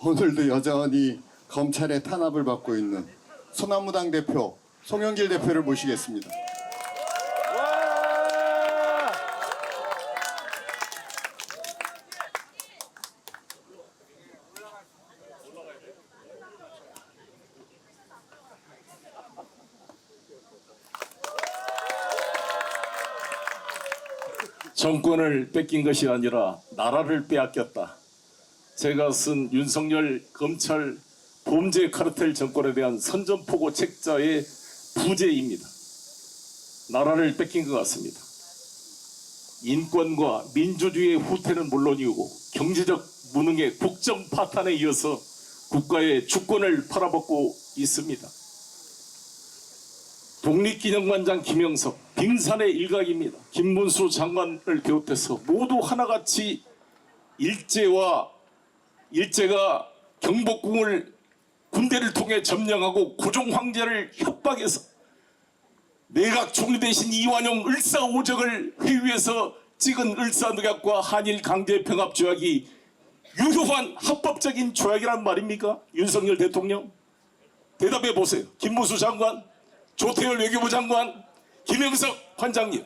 오늘도 여전히 검찰의 탄압을 받고 있는 소나무당 대표 송영길 대표를 모시겠습니다. 정권을 뺏긴 것이 아니라 나라를 빼앗겼다. 제가 쓴 윤석열 검찰 범죄 카르텔 정권에 대한 선전포고 책자의 부재입니다. 나라를 뺏긴 것 같습니다. 인권과 민주주의의 후퇴는 물론이고 경제적 무능의 국정 파탄에 이어서 국가의 주권을 팔아먹고 있습니다. 독립기념관장 김영석, 빙산의 일각입니다. 김문수 장관을 비롯해서 모두 하나같이 일제와 일제가 경복궁을 군대를 통해 점령하고 고종 황제를 협박해서 내각 총리 대신 이완용 을사오적을 회유해서 찍은 을사늑약과 한일 강제 병합 조약이 유효한 합법적인 조약이란 말입니까? 윤석열 대통령 대답해 보세요. 김문수 장관, 조태열 외교부 장관, 김영석 관장님.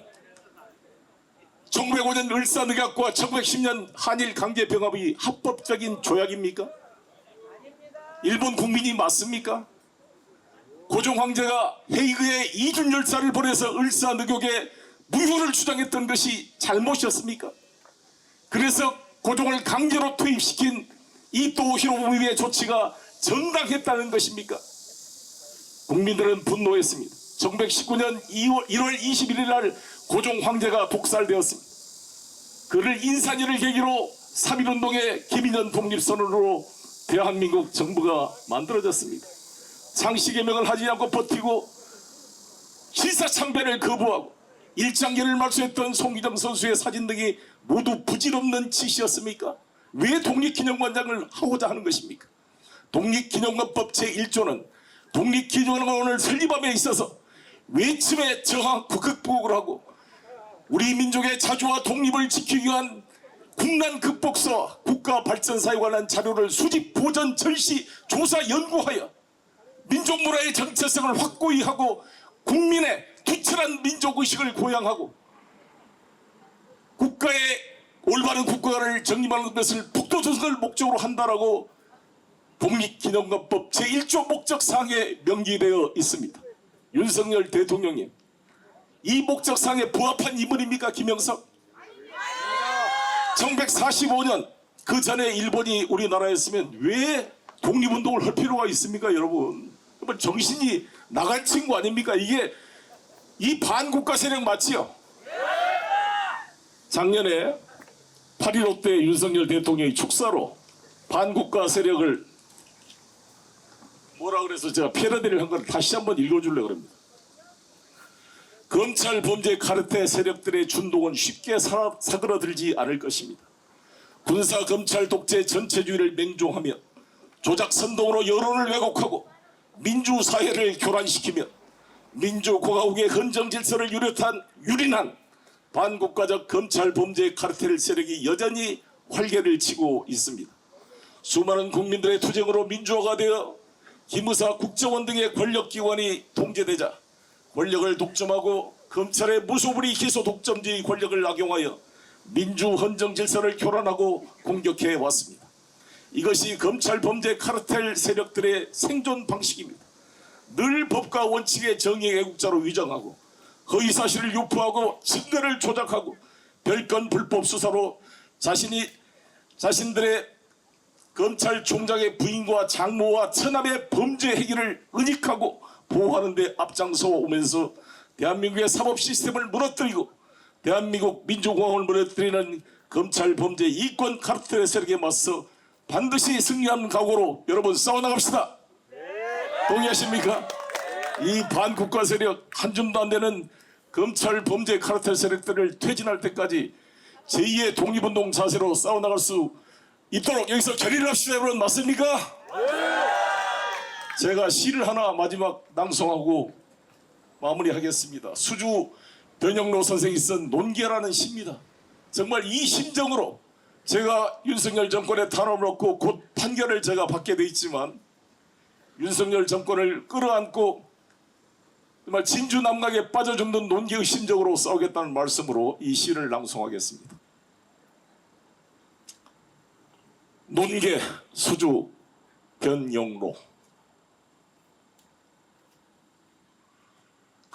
1905년 을사늑약과 1910년 한일 강제 병합이 합법적인 조약입니까? 일본 국민이 맞습니까? 고종 황제가 헤이그에 이준 열사를 보내서 을사늑욕의 무효를 주장했던 것이 잘못이었습니까? 그래서 고종을 강제로 투입시킨 이토 히로부미의 조치가 정당했다는 것입니까? 국민들은 분노했습니다. 1919년 2월, 1월 21일 날 고종 황제가 독살되었습니다. 그를 인산이를 계기로 3.1운동의 김인현 독립선언으로 대한민국 정부가 만들어졌습니다. 상시개명을 하지 않고 버티고 실사참배를 거부하고 일장기를 말소했던 송기정 선수의 사진 등이 모두 부질없는 짓이었습니까? 왜 독립기념관장을 하고자 하는 것입니까? 독립기념관법 제1조는 독립기념관을 설립함에 있어서 외침에 저항 극복을 하고 우리 민족의 자주와 독립을 지키기 위한 국난 극복서와 국가 발전사에 관한 자료를 수집, 보전, 전시, 조사, 연구하여 민족 문화의 정체성을 확고히 하고 국민의 투철한 민족 의식을 고양하고 국가의 올바른 국가를 정립하는 것을 북도 조선을 목적으로 한다라고 독립기념관법 제1조 목적사항에 명기되어 있습니다. 윤석열 대통령님 이 목적사항에 부합한 인물입니까 김영석? 1945년 그 전에 일본이 우리나라였으면 왜 독립운동을 할 필요가 있습니까 여러분? 여러분 정신이 나간 친구 아닙니까? 이게 이 반국가 세력 맞지요? 작년에 8.15 때 윤석열 대통령이 축사로 반국가 세력을 뭐라 그래서 제가 패러디를 한 걸 다시 한번 읽어줄래 그럽니다. 검찰 범죄 카르텔 세력들의 준동은 쉽게 사, 사그러들지 않을 것입니다. 군사 검찰 독재 전체주의를 맹종하며 조작 선동으로 여론을 왜곡하고 민주 사회를 교란시키며 민주공화국의 헌정 질서를 유력한 유린한 반국가적 검찰 범죄 카르텔 세력이 여전히 활개를 치고 있습니다. 수많은 국민들의 투쟁으로 민주화가 되어 기무사 국정원 등의 권력기관이 통제되자 권력을 독점하고 검찰의 무소불위 기소 독점주의 권력을 악용하여 민주 헌정 질서를 교란하고 공격해 왔습니다. 이것이 검찰 범죄 카르텔 세력들의 생존 방식입니다. 늘 법과 원칙의 정의 애국자로 위장하고 허위 사실을 유포하고 증거를 조작하고 별건 불법 수사로 자신이 자신들의 검찰총장의 부인과 장모와 처남의 범죄 행위를 은닉하고 보호하는 데 앞장서 오면서 대한민국의 사법 시스템을 무너뜨리고 대한민국 민주공화국을 무너뜨리는 검찰 범죄 이권 카르텔 세력에 맞서 반드시 승리하는 각오로 여러분 싸워나갑시다. 동의하십니까? 이 반국가 세력 한 줌도 안 되는 검찰 범죄 카르텔 세력들을 퇴진할 때까지 제2의 독립운동 자세로 싸워나갈 수 있도록 여기서 결의를 합시다 여러분 맞습니까? 제가 시를 하나 마지막 낭송하고 마무리하겠습니다. 수주 변영로 선생이 쓴 논계라는 시입니다. 정말 이 심정으로 제가 윤석열 정권의 탄압을 얻고 곧 판결을 제가 받게 돼 있지만 윤석열 정권을 끌어안고 정말 진주 남각에 빠져 죽는 논기의 심적으로 싸우겠다는 말씀으로 이 시를 낭송하겠습니다. 논계 수주 변영로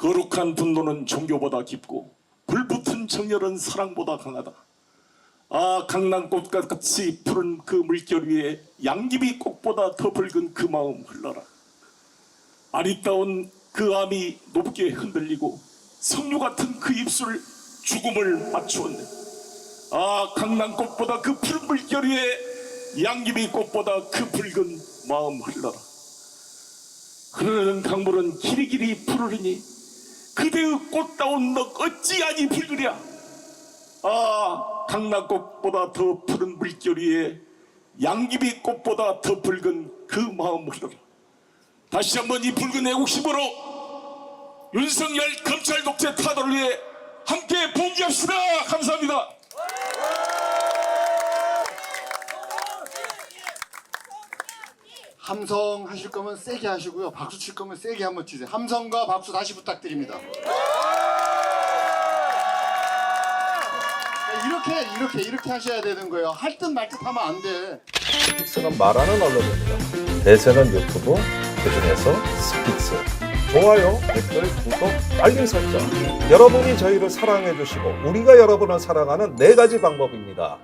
거룩한 분노는 종교보다 깊고 불붙은 정열은 사랑보다 강하다. 아 강낭꽃과 같이 푸른 그 물결 위에 양귀비 꽃보다 더 붉은 그 마음 흘러라. 아리따운 그 암이 높게 흔들리고 석류 같은 그 입술 죽음을 맞추었네. 아 강낭꽃보다 그 푸른 물결 위에 양귀비 꽃보다 그 붉은 마음 흘러라. 흐르는 강물은 길이길이 푸르르니 그대의 꽃다운 넋 어찌하니 붉으랴. 아 강낭꽃보다 더 푸른 물결 위에 양귀비 꽃보다 더 붉은 그 마음 흘러라. 다시 한번 이 붉은 애국심으로 윤석열 검찰 독재 타도를 위해 함께 봉기합시다. 감사합니다. 함성 하실 거면 세게 하시고요. 박수 칠 거면 세게 한번 치세요. 함성과 박수 다시 부탁드립니다. 이렇게 이렇게 이렇게 하셔야 되는 거예요. 할 듯 말 듯 하면 안 돼. 스픽스는 말하는 언론입니다. 대세는 유튜브, 그중에서 스픽스. 좋아요, 댓글, 구독, 알림 설정. 여러분이 저희를 사랑해 주시고 우리가 여러분을 사랑하는 네 가지 방법입니다.